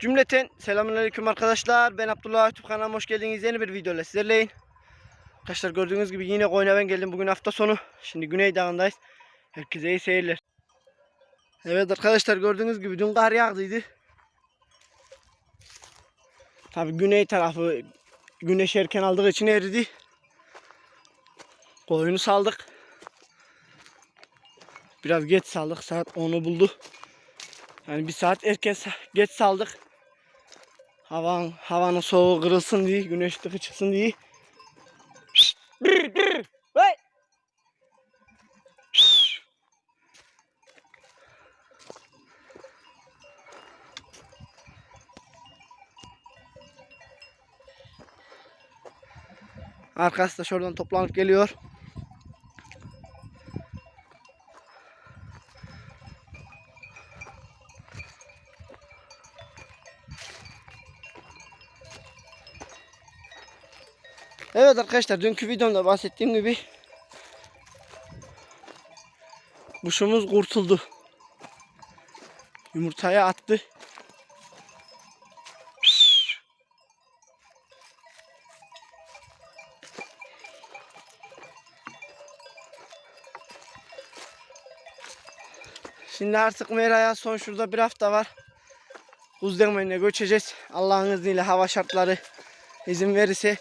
Cümleten selamünaleyküm arkadaşlar. Ben Abdullah YouTube kanalıma hoş geldiniz. Yeni bir videoyla sizlerleyim. Arkadaşlar gördüğünüz gibi yine koyuna ben geldim. Bugün hafta sonu. Şimdi Güney Dağı'ndayız. Herkese iyi seyirler. Evet arkadaşlar gördüğünüz gibi dün kar yağdıydı. Tabi güney tarafı güneş erken aldığı için eridi. Koyunu saldık. Biraz geç saldık. Saat 10'u buldu. Yani bir saat erken geç saldık. Havan, havanın soğuğu kırılsın diye, güneş ışığı çıksın diye. Şşt, brr, brr. Arkası da şuradan toplanıp geliyor. Evet arkadaşlar dünkü videomda bahsettiğim gibi kuşumuz kurtuldu. Yumurtaya attı. Şimdi artık Mera'ya son şurada bir hafta var. Kuzdurmayına göçeceğiz. Allah'ın izniyle hava şartları izin verirse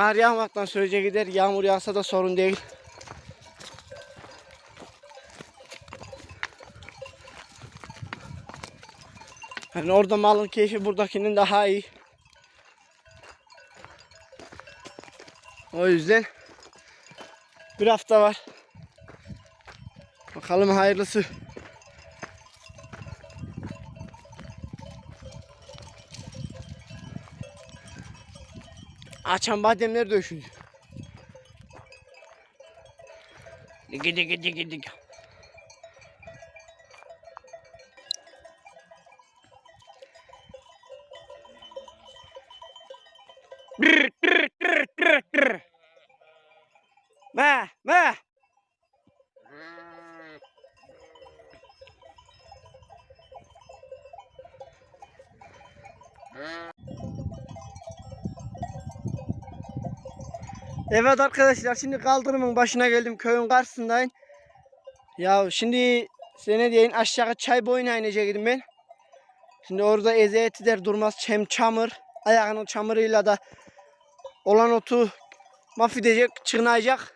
Kar yağmaktan sürece gider. Yağmur yağsa da sorun değil. Yani orada malın keyfi buradakinin daha iyi. O yüzden bir hafta var. Bakalım hayırlısı. Açan bademler döşüldü. Digi digi digi digi. Evet arkadaşlar şimdi kaldırımın başına geldim köyün karşısındayım. Ya şimdi sene deyin aşağı çay boyuna inecektim ben. Şimdi orada eziyet eder durmaz hem çamur ayağının çamuruyla da olan otu mahvedecek çırnayacak.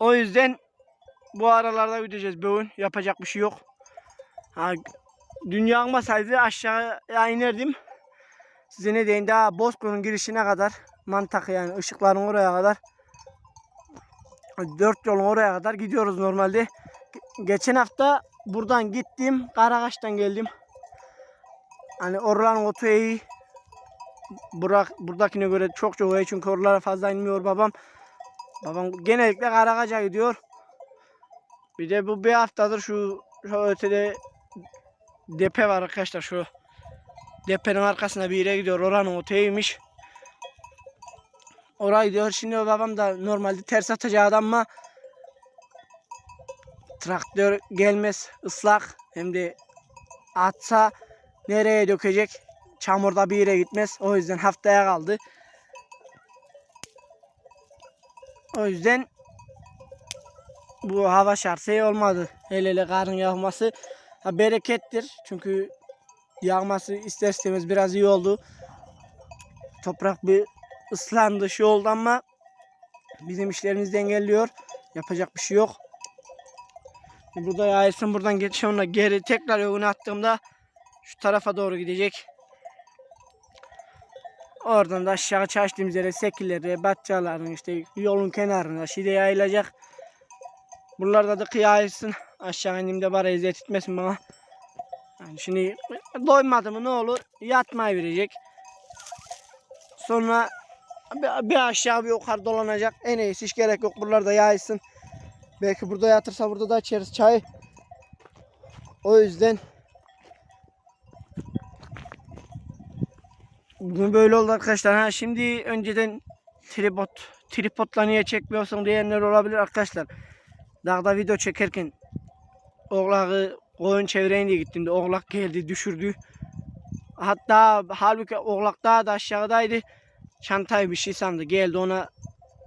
O yüzden bu aralarda gideceğiz bugün yapacak bir şey yok. Ha, dünya olmasaydı aşağıya inerdim. Size ne diyeyim daha Bozkır'ın girişine kadar mantak yani ışıkların oraya kadar dört yolun oraya kadar gidiyoruz normalde. Ge- Geçen hafta buradan gittim. Karakaş'tan geldim. Hani oraların otu iyi. Burak, buradakine göre çok çok iyi çünkü oralara fazla inmiyor babam. Babam genellikle Karakaş'a gidiyor. Bir de bu bir haftadır şu, şu ötede depe var arkadaşlar şu depenin arkasına bir yere gidiyor. Oranın otu iyiymiş. Orayı diyor. Şimdi babam da normalde ters atacağı ama traktör gelmez ıslak. Hem de atsa nereye dökecek? Çamurda bir yere gitmez. O yüzden haftaya kaldı. O yüzden bu hava şartı iyi olmadı. Hele hele karın yağması. Ha, berekettir. Çünkü yağması ister istemez biraz iyi oldu. Toprak bir ıslandı şey oldu ama bizim işlerimizi engelliyor. Yapacak bir şey yok. Burada yayılsın buradan geç sonra geri tekrar yolunu attığımda şu tarafa doğru gidecek. Oradan da aşağı çeştiğimiz yere sekilleri, batçaların işte yolun kenarına şide yayılacak. Buralarda da kıyayılsın. Aşağı indiğimde bari eziyet etmesin bana. Yani şimdi doymadı mı ne olur yatmayı verecek. Sonra bir, aşağı bir yukarı dolanacak. En iyisi hiç gerek yok. Buralarda yaysın. Belki burada yatırsa burada da içeriz çay. O yüzden bugün böyle oldu arkadaşlar. Ha şimdi önceden tripod tripodla niye çekmiyorsun diyenler olabilir arkadaşlar. Dağda video çekerken oğlağı koyun çevireyim diye gittim de oğlak geldi düşürdü. Hatta halbuki oğlak daha da aşağıdaydı. Çantayı bir şey sandı. Geldi ona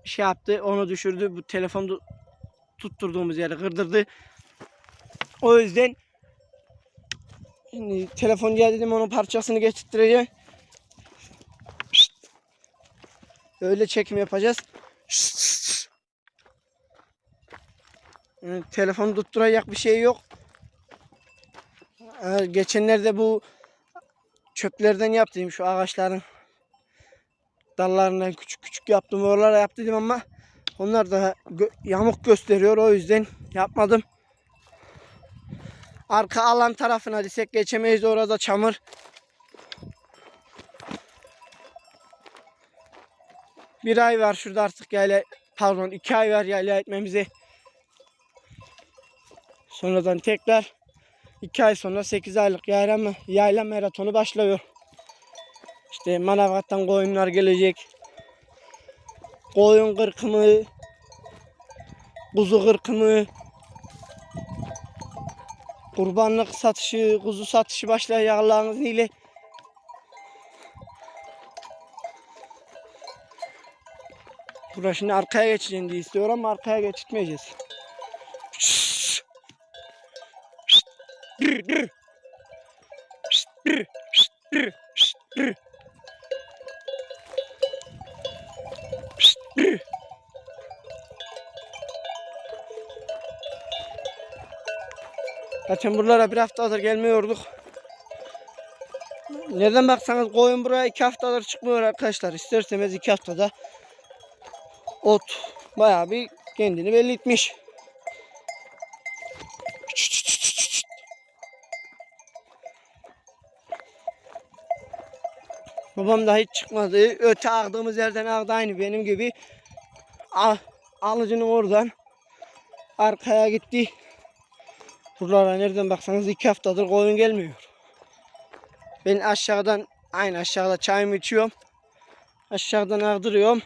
şey yaptı. Onu düşürdü. Bu telefonu tutturduğumuz yere kırdırdı. O yüzden şimdi telefoncuya dedim onun parçasını getirttireceğim. Öyle çekim yapacağız. Yani telefonu tutturacak bir şey yok. Geçenlerde bu çöplerden yaptım şu ağaçların dallarından küçük küçük yaptım oralara yaptım ama onlar da gö- yamuk gösteriyor o yüzden yapmadım. Arka alan tarafına desek geçemeyiz orada çamur. Bir ay var şurada artık yayla pardon iki ay var yayla etmemize. Sonradan tekrar iki ay sonra 8 aylık yayla, yayla maratonu başlıyor. İşte Manavgat'tan koyunlar gelecek. Koyun kırkımı, kuzu kırkımı, kurbanlık satışı, kuzu satışı başlayacak Allah'ın izniyle. Burası şimdi arkaya geçeceğim diye istiyor ama arkaya geçitmeyeceğiz. Şşş. Şşt. Dır, dır. Şşt, Zaten buralara bir haftadır gelmiyorduk. Nereden baksanız koyun buraya iki haftadır çıkmıyor arkadaşlar. İsterseniz iki haftada ot bayağı bir kendini belli etmiş. Babam da hiç çıkmadı. Öte ağdığımız yerden ağdı aynı benim gibi. Al, alıcının oradan arkaya gitti. Buralara nereden baksanız iki haftadır koyun gelmiyor. Ben aşağıdan aynı aşağıda çayımı içiyorum. Aşağıdan ağdırıyorum.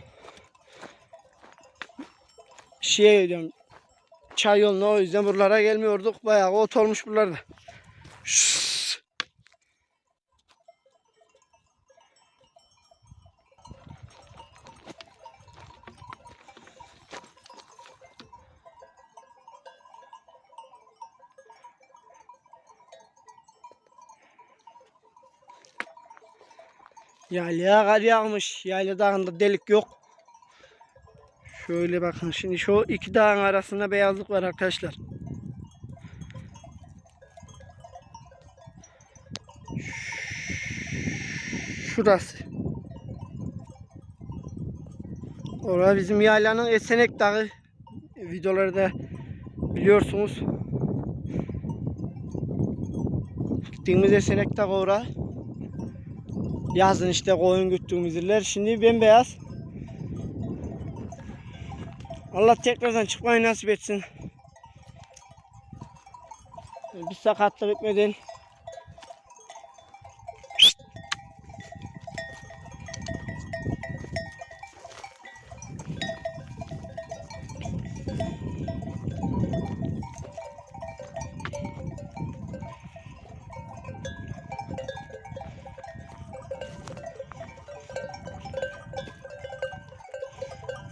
Şeye gidiyorum. Çay yoluna o yüzden buralara gelmiyorduk. Bayağı ot olmuş buralarda. Şşş. Yaylaya kar yağmış. Yayla dağında delik yok. Şöyle bakın şimdi şu iki dağın arasında beyazlık var arkadaşlar. Şurası. Orada bizim yaylanın Esenek Dağı videoları da biliyorsunuz. Gittiğimiz Esenek Dağı orada. Yazın işte koyun güttüğümüz yerler. Şimdi bembeyaz. Allah tekrardan çıkmayı nasip etsin. Bir sakatlık etmeden.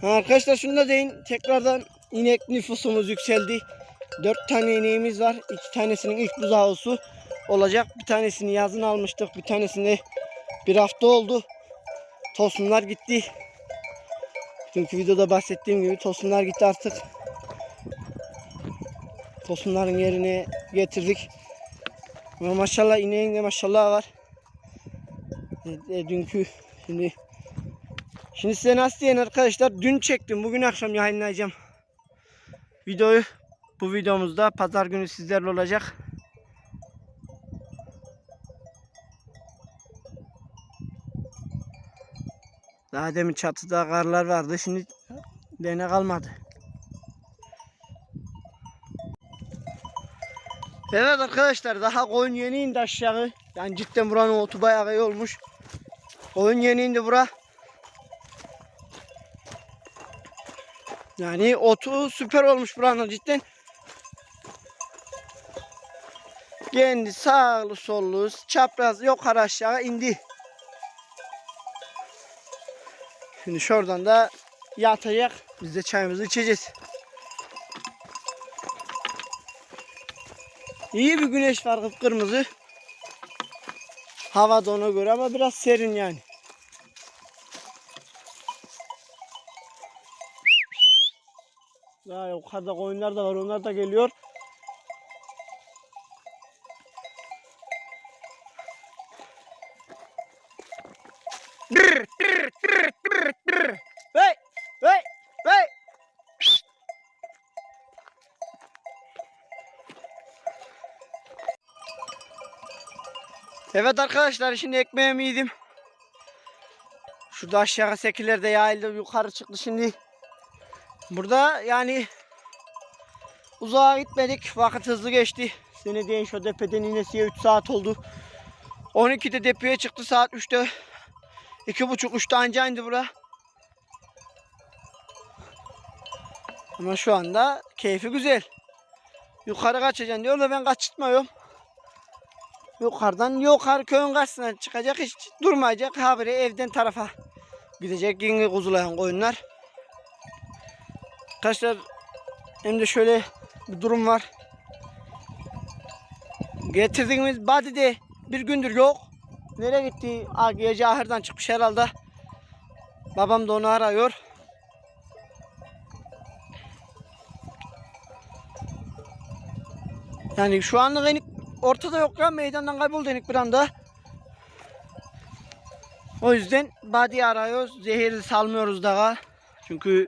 Arkadaşlar şunu da deyin. Tekrardan inek nüfusumuz yükseldi. 4 tane ineğimiz var. 2 tanesinin ilk buzağısı olacak. Bir tanesini yazın almıştık. Bir tanesini bir hafta oldu. Tosunlar gitti. Dünkü videoda bahsettiğim gibi tosunlar gitti artık. Tosunların yerine getirdik. Ama maşallah ineğin de maşallah var. E, e, dünkü şimdi Şimdi size nasıl diyeyim arkadaşlar? Dün çektim bugün akşam yayınlayacağım videoyu. Bu videomuzda pazar günü sizlerle olacak. Daha demin çatıda karlar vardı şimdi bene kalmadı. Evet arkadaşlar daha koyun yeni indi aşağı. Yani cidden buranın otu bayağı iyi olmuş. Koyun yeni indi bura Yani otu süper olmuş buranın cidden. Kendi sağlı sollu çapraz yukarı aşağı indi. Şimdi şuradan da yatacak. Biz de çayımızı içeceğiz. İyi bir güneş var kıpkırmızı. Hava da ona göre ama biraz serin yani. Daha yukarıda koyunlar da var. Onlar da geliyor. Hey, hey, hey. Evet arkadaşlar şimdi ekmeğimi yedim. Şurada aşağı sekilerde yayıldı yukarı çıktı şimdi. Burada yani uzağa gitmedik. Vakit hızlı geçti. Seni deyin şu depeden inesiye 3 saat oldu. 12'de depeye çıktı saat 3'te. 2.30-3'te anca indi bura. Ama şu anda keyfi güzel. Yukarı kaçacaksın diyor da ben kaçırtmıyorum. Yukarıdan yukarı köyün karşısına çıkacak hiç durmayacak. Habire evden tarafa gidecek yine kuzulayan koyunlar. Arkadaşlar hem de şöyle bir durum var. Getirdiğimiz body de bir gündür yok. Nereye gitti? Aa, gece ahırdan çıkmış herhalde. Babam da onu arıyor. Yani şu anlık enik ortada yok ya meydandan kayboldu enik bir anda. O yüzden body arıyoruz. Zehirli salmıyoruz daha. Çünkü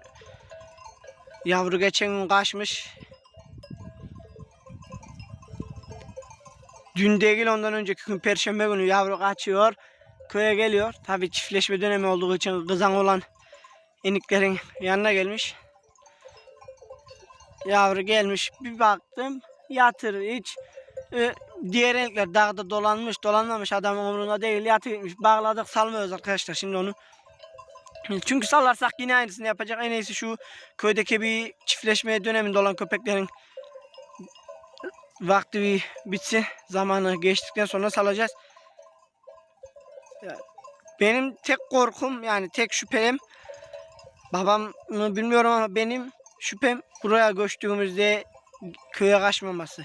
yavru geçen gün kaçmış. Dün değil ondan önceki gün perşembe günü yavru kaçıyor. Köye geliyor. Tabi çiftleşme dönemi olduğu için kızan olan eniklerin yanına gelmiş. Yavru gelmiş bir baktım yatır hiç e, diğer enikler dağda dolanmış dolanmamış adamın umurunda değil yatır gitmiş bağladık salmıyoruz arkadaşlar şimdi onu. Çünkü sallarsak yine aynısını yapacak. En iyisi şu köydeki bir çiftleşmeye döneminde olan köpeklerin vakti bitsin. Zamanı geçtikten sonra salacağız. Benim tek korkum yani tek şüphem babamı bilmiyorum ama benim şüphem buraya göçtüğümüzde köye kaçmaması.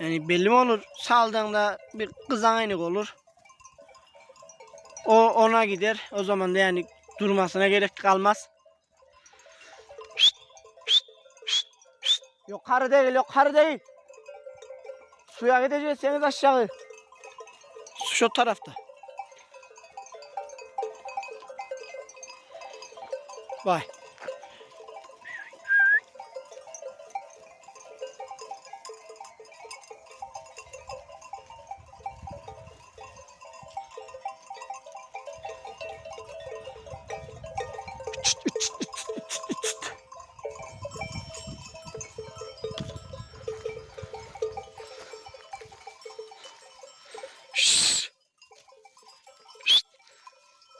Yani belli mi olur? Saldığında bir kızan enik olur. O ona gider. O zaman da yani durmasına gerek kalmaz. Yukarı değil, yukarı değil. Suya gidecekseniz aşağı. Su şu tarafta. Vay.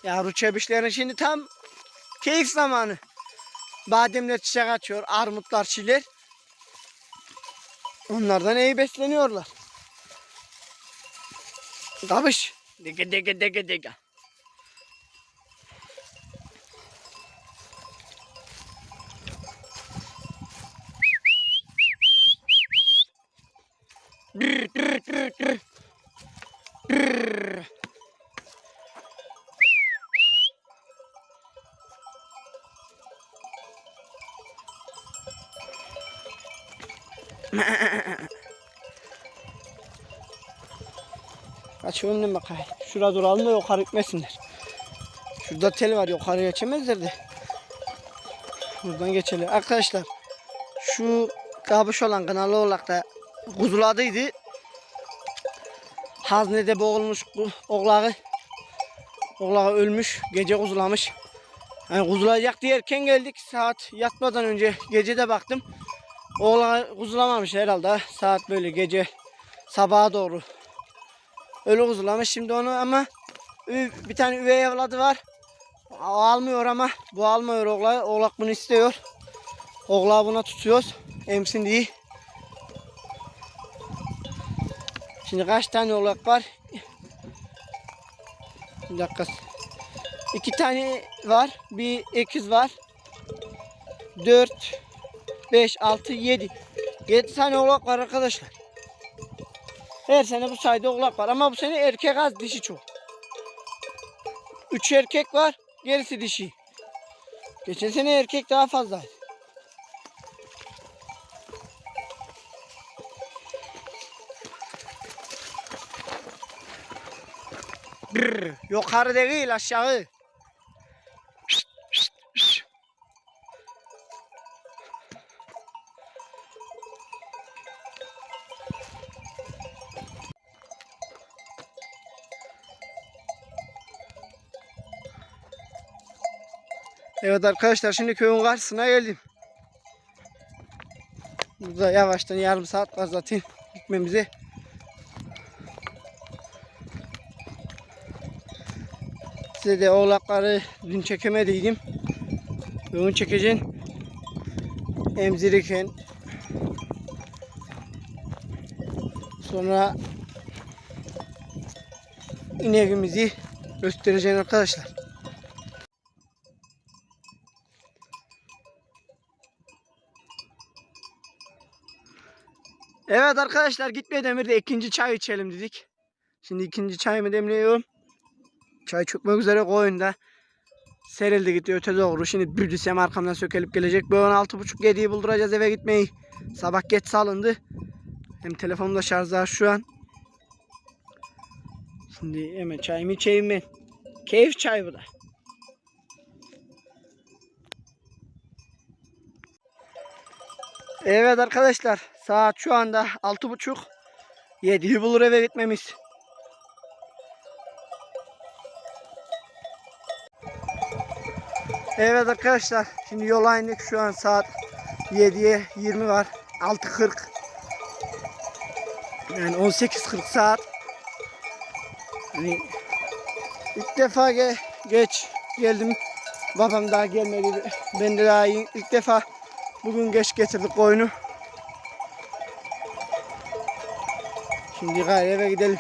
Yavru çebişlerin şimdi tam keyif zamanı. Bademler çiçek açıyor, armutlar, çiler. Onlardan iyi besleniyorlar. Kapış. Dege dege dege dege. Kaç önüne bakayım. Şurada duralım da yukarı gitmesinler. Şurada tel var yukarı geçemezler de. Buradan geçelim. Arkadaşlar şu kabış olan kanalı olarak da kuzuladıydı. Haznede boğulmuş oğlağı. Oğlağı ölmüş. Gece kuzulamış. Yani kuzulayacak diyerken geldik. Saat yatmadan önce gece de baktım. Oğlağı kuzulamamış herhalde. Saat böyle gece sabaha doğru. Öyle kuzulamış. Şimdi onu ama bir tane üvey evladı var. O almıyor ama bu almıyor oğlağı. Oğlak bunu istiyor. Oğlağı buna tutuyoruz. Emsin diye. Şimdi kaç tane oğlak var? Bir dakika. İki tane var. Bir ekiz var. Dört, beş, altı, yedi. Yedi tane oğlak var arkadaşlar. Her sene bu sayede oğlak var ama bu sene erkek az dişi çok. Üç erkek var, gerisi dişi. Geçen sene erkek daha fazla. Brr, yukarı değil aşağı. Evet arkadaşlar şimdi köyün karşısına geldim. Burada yavaştan yarım saat var zaten gitmemize. Size de oğlakları dün çekemediydim. Bugün çekeceğim. Emzirirken sonra ineğimizi göstereceğim arkadaşlar. Evet arkadaşlar gitmeye demirde ikinci çay içelim dedik. Şimdi ikinci çayımı demliyorum. Çay çökmek üzere koyunda. Serildi gitti öte doğru. Şimdi bir düşsem arkamdan sökelip gelecek. Bu 16.30 7'yi bulduracağız eve gitmeyi. Sabah geç salındı. Hem telefonumda şarj var şu an. Şimdi hemen çayımı içeyim ben. Keyif çay bu da. Evet arkadaşlar saat şu anda 6.30 7'yi bulur eve gitmemiz. Evet arkadaşlar şimdi yola indik. Şu an saat 7'ye 20 var. 6.40 yani 18.40 saat. Yani ilk defa ge geç geldim. Babam daha gelmedi. Ben de daha iyi- ilk defa bugün geç getirdik oyunu şimdi gayrı eve gidelim.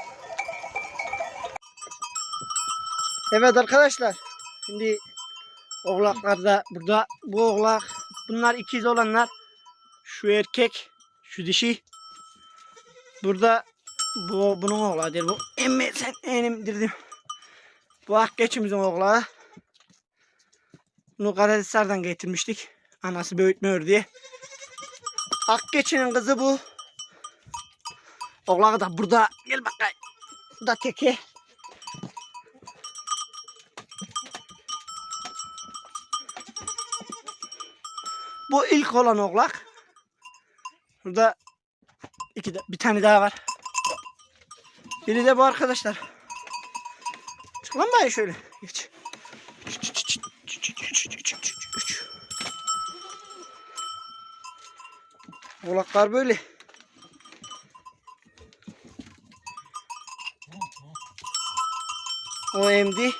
Evet arkadaşlar şimdi Oğlaklar da burada. Bu oğlak bunlar ikiz olanlar. Şu erkek şu dişi. Burada bu bunun oğlağı değil bu emme sen enimdirdim bu akgeçimizin oğlağı. Bunu Karahisar'dan getirmiştik. Anası büyütmüyor diye. Akgeçinin kızı bu oğlağı da burada gel bakayım bu da teke Bu ilk olan oğlak. Burada iki de, bir tane daha var. Biri de bu arkadaşlar. Çık lan bari şöyle. Geç. Oğlaklar böyle. O emdi.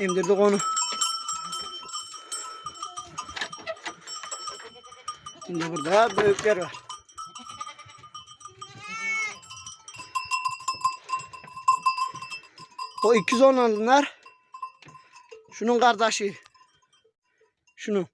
Emdirdik onu. Şimdi burada büyükler var. O 210 alınlar. Şunun kardeşi. Şunu.